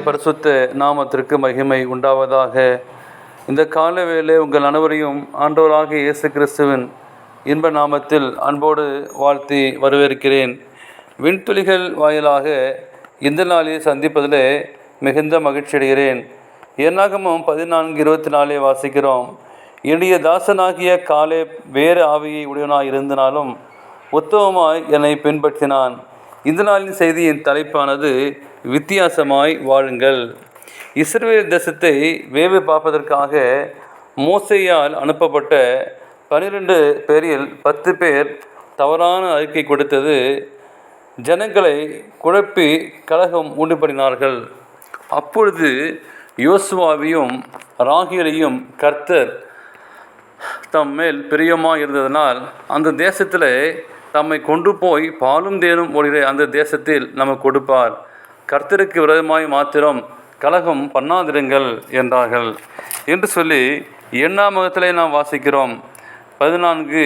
பரிசுத்த நாமத்திற்கு மகிமை உண்டாவதாக. இந்த கால வேளை உங்கள் அனைவரையும் ஆண்டோராக இயேசு கிறிஸ்துவின் இன்ப நாமத்தில் அன்போடு வாழ்த்தி வரவேற்கிறேன். விண்துளிகள் வாயிலாக இந்த நாளில் சந்திப்பதில் மிகுந்த மகிழ்ச்சி அடைகிறேன். என்னாகமும் பதினான்கு இருபத்தி நாலே வாசிக்கிறோம். என்னுடைய தாசனாகிய காலே வேறு ஆவியை உடையவனாய் இருந்தனாலும் உத்தமமாய் என்னை பின்பற்றினான். இந்த நாளின் செய்தியின் தலைப்பானது வித்தியாசமாய் வாழுங்கள். இஸ்ரேல் தேசத்தை வேவு பார்ப்பதற்காக மோசையால் அனுப்பப்பட்ட பனிரெண்டு பேரில் பத்து பேர் தவறான அறிக்கை கொடுத்தது. ஜனங்களை குழப்பி கழகம் உண்டு பண்ணினார்கள் அப்பொழுது யோசுவாவையும் ராகியலையும் கர்த்தர் தம் மேல் பிரியமாக இருந்ததனால் அந்த தேசத்தில் தம்மை கொண்டு போய் பாலும் தேனும் ஒளிர அந்த தேசத்தில் நமக்கு கொடுப்பார். கர்த்தருக்கு விரோதமாய் மாத்திரம் கலகம் பண்ணாதிருங்கள் என்றார்கள். என்று சொல்லி எண்ணாம் முகத்திலே நாம் வாசிக்கிறோம். பதினான்கு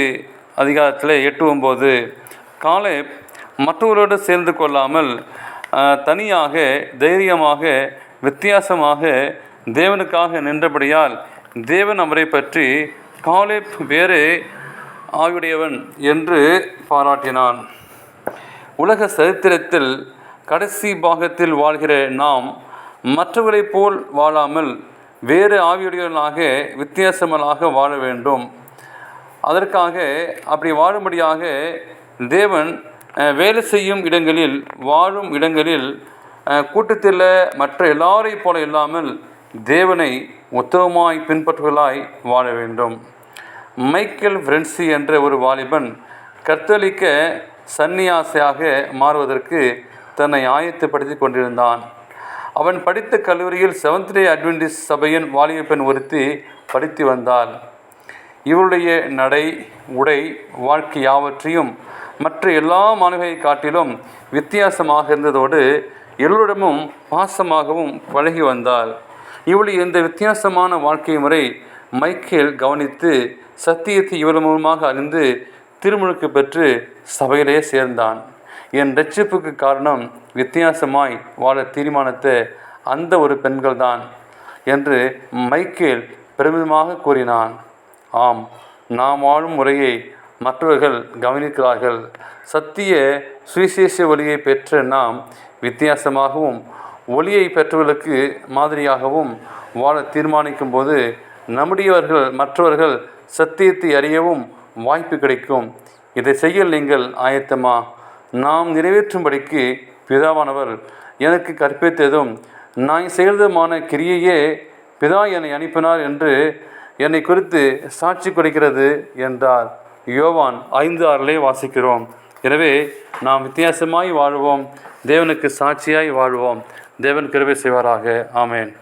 அதிகாரத்தில் எட்டு ஒம்பது காலை மற்றவரோடு சேர்ந்து கொள்ளாமல் தனியாக தைரியமாக வித்தியாசமாக தேவனுக்காக நின்றபடியால் தேவன் அவரை பற்றி காலேப் வேறு ஆயுடையவன் என்று பாராட்டினான். உலக சரித்திரத்தில் கடைசி பாகத்தில் வாழ்கிற நாம் மற்றவர்களைப் போல் வாழாமல் வேறு ஆவியுடையவர்களாக வித்தியாசங்களாக வாழ வேண்டும். அதற்காக அப்படி வாழும்படியாக தேவன் வேலை செய்யும் இடங்களில் வாழும் இடங்களில் கூட்டத்தில் மற்ற எல்லாரைப் போல இல்லாமல் தேவனை உத்தவமாய் பின்பற்றுவர்களாய் வாழ வேண்டும். மைக்கேல் ஃப்ரென்சி என்ற ஒரு வாலிபன் கத்தோலிக்க சன்னியாசியாக மாறுவதற்கு தன்னை ஆயத்தப்படுத்தி கொண்டிருந்தான். அவன் படித்த கல்லூரியில் செவன்த் டே அட்வென்டிஸ் சபையின் வாலிப பெண் ஒருத்தி படித்து வந்தாள். இவருடைய நடை உடை வாழ்க்கை யாவற்றையும் மற்ற எல்லா மாணவியை காட்டிலும் வித்தியாசமாக இருந்ததோடு எல்லோரிடமும் பாசமாகவும் பழகி வந்தாள். இவளுடைய இந்த வித்தியாசமான வாழ்க்கை முறை மைக்கேல் கவனித்து சத்தியத்தை இவள் மூலமாக அறிந்து திருமுழுக்கு பெற்று சபையிலே சேர்ந்தான். என் ரட்சிப்புக்கு காரணம் வித்தியாசமாய் வாழ தீர்மானித்த அந்த ஒரு பெண்கள்தான் என்று மைக்கேல் பெருமிதமாக கூறினான். ஆம் நாம் வாழும் முறையை மற்றவர்கள் கவனிக்கிறார்கள். சத்திய சுவிசேஷ ஒளியை பெற்ற நாம் வித்தியாசமாகவும் ஒளியை பெற்றவர்களுக்கு மாதிரியாகவும் வாழ தீர்மானிக்கும் போது நம்முடையவர்கள் மற்றவர்கள் சத்தியத்தை அறியவும் வாய்ப்பு கிடைக்கும். இதை செய்ய நீங்கள் ஆயத்தமா? நாம் நிறைவேற்றும்படிக்கு பிதாவானவர் எனக்கு கற்பித்ததும் நான் செய்ததுமான கிரியையே பிதா என்னை அனுப்பினார் என்று என்னை குறித்து சாட்சி கொடுக்கிறது என்றார். யோவான் ஐந்து ஆறிலே வாசிக்கிறோம். எனவே நாம் வித்தியாசமாய் வாழ்வோம் தேவனுக்கு சாட்சியாய் வாழ்வோம். தேவன் கிருபை செய்வாராக. ஆமேன்.